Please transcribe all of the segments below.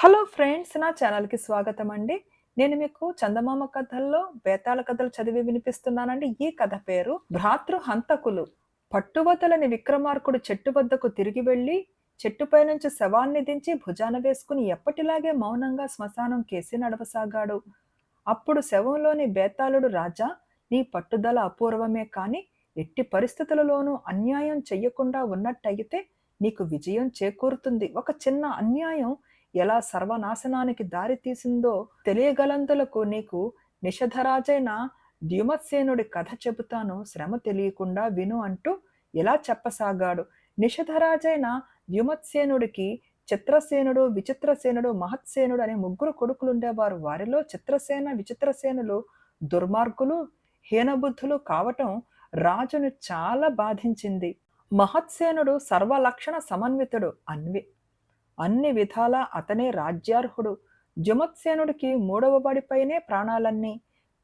Hello friends నా ఛానల్కి స్వాగతం అండి. నేను మీకు చందమామ కథల్లో బేతాళ కథలు చదివి వినిపిస్తున్నానండి. ఈ కథ పేరు భ్రాతృ హంతకులు. పట్టువదలని విక్రమార్కుడు చెట్టు వద్దకు తిరిగి వెళ్ళి చెట్టుపై నుంచి శవాన్ని దించి భుజాన వేసుకుని ఎప్పటిలాగే మౌనంగా శ్మశానం కేసి నడవసాగాడు. అప్పుడు శవంలోని బేతాళుడు రాజా నీ పట్టుదల అపూర్వమే కాని ఎట్టి పరిస్థితులలోనూ అన్యాయం చెయ్యకుండా ఉన్నట్టయితే నీకు విజయం చేకూరుతుంది. ఒక చిన్న అన్యాయం ఎలా సర్వనాశనానికి దారి తీసిందో తెలియగలందులకు నీకు నిషధరాజైన ద్యుమత్సేనుడి కథ చెబుతాను. శ్రమ తెలియకుండా విను అంటూ ఇలా చెప్పసాగాడు. నిషధరాజైన ద్యుమత్సేనుడికి చిత్రసేనుడు విచిత్రసేనుడు మహత్సేనుడు అనే ముగ్గురు కొడుకులుండేవారు. వారిలో చిత్రసేన విచిత్రసేనులు దుర్మార్గులు హీనబుద్ధులు కావటం రాజును చాలా బాధించింది. మహత్సేనుడు సర్వలక్షణ సమన్వితుడు. అన్వి అన్ని విధాలా అతనే రాజ్యార్హుడు. జుమత్సేనుడికి మూడవ వాడిపైనే ప్రాణాలన్నీ.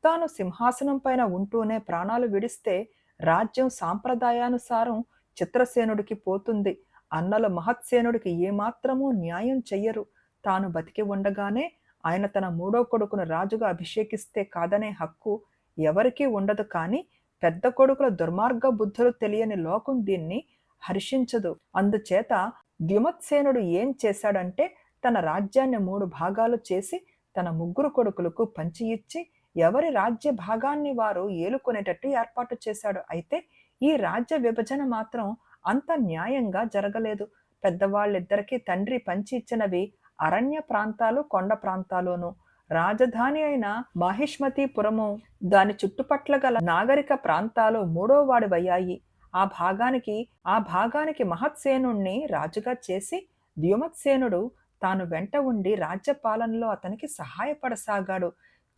తాను సింహాసనం పైన ఉంటూనే ప్రాణాలు విడిస్తే రాజ్యం సాంప్రదాయానుసారం చిత్రసేనుడికి పోతుంది. అన్నల మహత్సేనుడికి ఏమాత్రమూ న్యాయం చెయ్యరు. తాను బతికి ఉండగానే ఆయన తన మూడో కొడుకును రాజుగా అభిషేకిస్తే కాదనే హక్కు ఎవరికీ ఉండదు కానీ పెద్ద కొడుకుల దుర్మార్గ బుద్ధులు తెలియని లోకం దీన్ని హర్షించదు. అందుచేత ద్యుమత్సేనుడు ఏం చేశాడంటే తన రాజ్యాన్ని మూడు భాగాలు చేసి తన ముగ్గురు కొడుకులకు పంచి ఇచ్చి ఎవరి రాజ్య భాగాన్ని వారు ఏలుకునేటట్టు ఏర్పాటు చేశాడు. అయితే ఈ రాజ్య విభజన మాత్రం అంత న్యాయంగా జరగలేదు. పెద్దవాళ్ళిద్దరికీ తండ్రి పంచి ఇచ్చినవి అరణ్య ప్రాంతాలు కొండ ప్రాంతాలును రాజధాని అయిన మాహిష్మతిపురము దాని చుట్టుపట్ల గల నాగరిక ప్రాంతాలు మూడో వాడివయ్యాయి. ఆ భాగానికి ఆ భాగానికి మహత్సేనుణ్ణి రాజుగా చేసి ద్యుమత్సేనుడు తాను వెంట ఉండి రాజ్యపాలనలో అతనికి సహాయపడసాగాడు.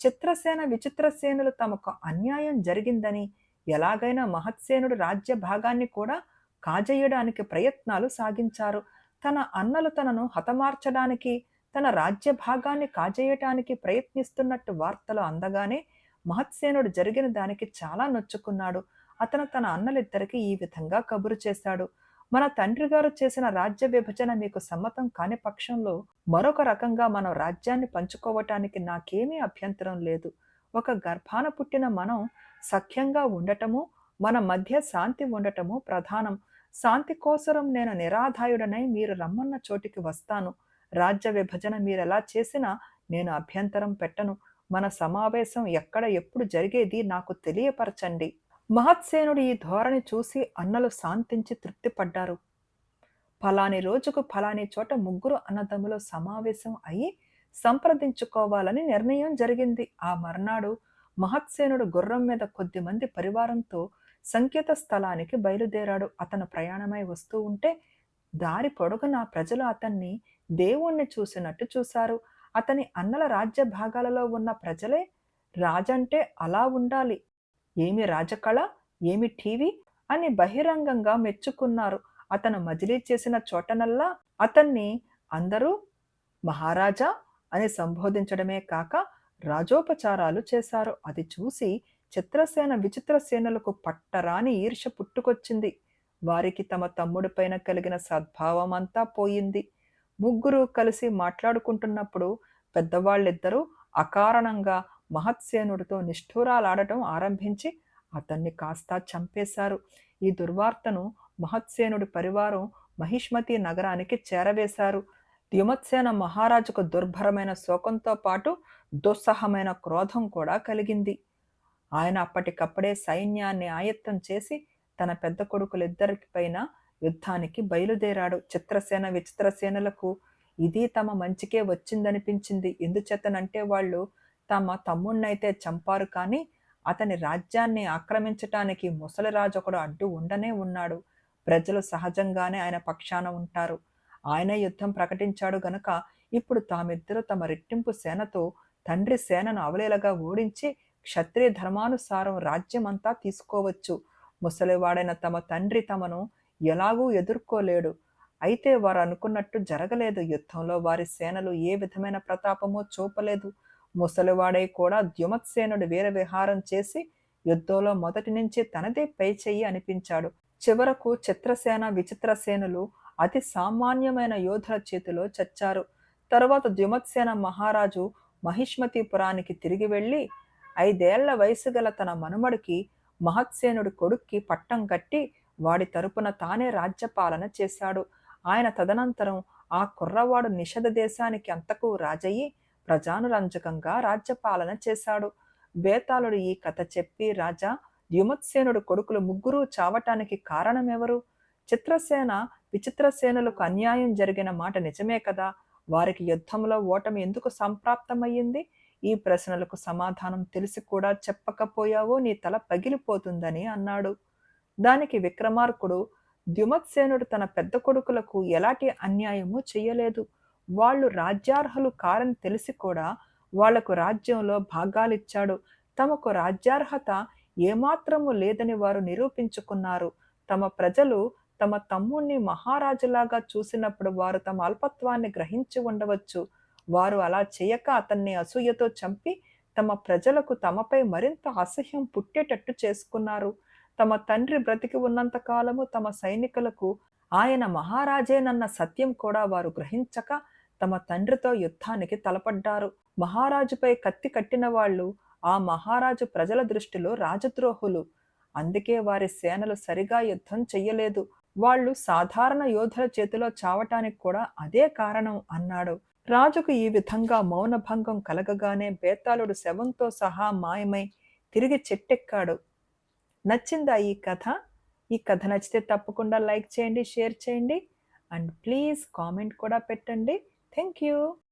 చిత్రసేన విచిత్రసేనులు తమకు అన్యాయం జరిగిందని ఎలాగైనా మహత్సేనుడు రాజ్య భాగాన్ని కూడా కాజేయడానికి ప్రయత్నాలు సాగించారు. తన అన్నలు తనను హతమార్చడానికి తన రాజ్య భాగాన్ని కాజేయటానికి ప్రయత్నిస్తున్నట్టు వార్తలు అందగానే మహత్సేనుడు జరిగిన దానికి చాలా నొచ్చుకున్నాడు. అతను తన అన్నలిద్దరికీ ఈ విధంగా కబురు చేశాడు. మన తండ్రి గారు చేసిన రాజ్య విభజన మీకు సమ్మతం కాని పక్షంలో మరొక రకంగా మనం రాజ్యాన్ని పంచుకోవటానికి నాకేమీ అభ్యంతరం లేదు. ఒక గర్భాన పుట్టిన మనం సఖ్యంగా ఉండటము మన మధ్య శాంతి ఉండటము ప్రధానం. శాంతి కోసరం నేను నిరాధాయుడనై మీరు రమ్మన్న చోటికి వస్తాను. రాజ్య విభజన మీరెలా చేసినా నేను అభ్యంతరం పెట్టను. మన సమావేశం ఎక్కడ ఎప్పుడు జరిగేది నాకు తెలియపరచండి. మహత్సేనుడు ఈ ధోరణి చూసి అన్నలు శాంతించి తృప్తిపడ్డారు. ఫలాని రోజుకు ఫలాని చోట ముగ్గురు అన్నదమ్ములు సమావేశం అయి సంప్రదించుకోవాలని నిర్ణయం జరిగింది. ఆ మర్నాడు మహత్సేనుడు గుర్రం మీద కొద్ది మంది పరివారంతో సంకేత స్థలానికి బయలుదేరాడు. అతను ప్రయాణమై వస్తూ ఉంటే దారి పొడుగున ప్రజలు అతన్ని దేవుణ్ణి చూసినట్టు చూశారు. అతని అన్నల రాజ్య భాగాలలో ఉన్న ప్రజలే రాజంటే అలా ఉండాలి. ఏమి రాజకళ ఏమి టీవీ అని బహిరంగంగా మెచ్చుకున్నారు. అతను మజిలీ చేసిన చోటనల్లా అతన్ని అందరూ మహారాజా అని సంబోధించడమే కాక రాజోపచారాలు చేశారు. అది చూసి చిత్రసేన విచిత్రసేనులకు పట్టరాని ఈర్ష పుట్టుకొచ్చింది. వారికి తమ తమ్ముడిపైన కలిగిన సద్భావం అంతా పోయింది. ముగ్గురు కలిసి మాట్లాడుకుంటున్నప్పుడు పెద్దవాళ్ళిద్దరూ అకారణంగా మహత్సేనుడితో నిష్ఠూరాలాడటం ఆరంభించి అతన్ని కాస్త చంపేశారు. ఈ దుర్వార్తను మహత్సేనుడి పరివారం మహిష్మతి నగరానికి చేరవేశారు. ద్యుమత్సేన మహారాజుకు దుర్భరమైన శోకంతో పాటు దుస్సహమైన క్రోధం కూడా కలిగింది. ఆయన అప్పటికప్పుడే సైన్యాన్ని ఆయత్తం చేసి తన పెద్ద కొడుకులిద్దరికి పైన యుద్ధానికి బయలుదేరాడు. చిత్రసేన విచిత్రసేనలకు ఇది తమ మంచికే వచ్చిందనిపించింది. ఎందుచేతనంటే వాళ్ళు తమ తమ్ముణ్ణైతే చంపారు కానీ అతని రాజ్యాన్ని ఆక్రమించటానికి ముసలిరాజు ఒకడు అడ్డు ఉండనే ఉన్నాడు. ప్రజలు సహజంగానే ఆయన పక్షాన ఉంటారు. ఆయన యుద్ధం ప్రకటించాడు గనక ఇప్పుడు తామిద్దరు తమ రెట్టింపు సేనతో తండ్రి సేనను అవలేలగా ఓడించి క్షత్రియ ధర్మానుసారం రాజ్యమంతా తీసుకోవచ్చు. ముసలివాడైన తమ తండ్రి తమను ఎలాగూ ఎదుర్కోలేడు. అయితే వారు అనుకున్నట్టు జరగలేదు. యుద్ధంలో వారి సేనలు ఏ విధమైన ప్రతాపమో చూపలేదు. ముసలివాడై కూడా ద్యుమత్సేనుడు వీర విహారం చేసి యుద్ధంలో మొదటి నుంచి తనదే పై చెయ్యి అనిపించాడు. చివరకు చిత్రసేన విచిత్రసేనులు అతి సామాన్యమైన యోధుల చేతిలో చచ్చారు. తరువాత ద్యుమత్సేన మహారాజు మహిష్మతిపురానికి తిరిగి వెళ్ళి ఐదేళ్ళ వయసు గల తన మనుమడికి మహత్సేనుడి కొడుక్కి పట్టం కట్టి వాడి తరపున తానే రాజ్యపాలన చేశాడు. ఆయన తదనంతరం ఆ కుర్రవాడు నిషధ దేశానికి అంతకు రాజయ్యి ప్రజానురంజకంగా రాజ్యపాలన చేశాడు. బేతాళుడు ఈ కథ చెప్పి రాజా ద్యుమత్సేనుడు కొడుకులు ముగ్గురు చావటానికి కారణమెవరు? చిత్రసేన విచిత్రసేనులకు అన్యాయం జరిగిన మాట నిజమే కదా? వారికి యుద్ధంలో ఓటమి ఎందుకు సంప్రాప్తమయ్యింది? ఈ ప్రశ్నలకు సమాధానం తెలిసి కూడా చెప్పకపోయావో నీ తల పగిలిపోతుందని అన్నాడు. దానికి విక్రమార్కుడు ద్యుమత్సేనుడు తన పెద్ద కొడుకులకు ఎలాంటి అన్యాయము చేయలేదు వాళ్ళు రాజ్యార్హులు కారని తెలిసి కూడా వాళ్ళకు రాజ్యంలో భాగాలిచ్చాడు తమకు రాజ్యార్హత ఏమాత్రము లేదని వారు నిరూపించుకున్నారు. తమ ప్రజలు తమ తమ్ముణ్ణి మహారాజులాగా చూసినప్పుడు వారు తమ అల్పత్వాన్ని గ్రహించి ఉండవచ్చు. వారు అలా చేయక అతన్ని అసూయతో చంపి తమ ప్రజలకు తమపై మరింత అసహ్యం పుట్టేటట్టు చేసుకున్నారు. తమ తండ్రి బ్రతికి ఉన్నంత కాలము తమ సైనికులకు ఆయన మహారాజేనన్న సత్యం కూడా వారు గ్రహించక తమ తండ్రితో యుద్ధానికి తలపడ్డారు. మహారాజుపై కత్తి కట్టిన వాళ్ళు ఆ మహారాజు ప్రజల దృష్టిలో రాజద్రోహులు. అందుకే వారి సేనలు సరిగా యుద్ధం చెయ్యలేదు. వాళ్ళు సాధారణ యోధుల చేతిలో చావటానికి కూడా అదే కారణం అన్నాడు. రాజుకు ఈ విధంగా మౌనభంగం కలగగానే బేతాళుడు శవంతో సహా మాయమై తిరిగి చెట్టెక్కాడు. నచ్చిందా ఈ కథ? ఈ కథ నచ్చితే తప్పకుండా లైక్ చేయండి షేర్ చేయండి. అండ్ ప్లీజ్ కామెంట్ కూడా పెట్టండి. Thank you.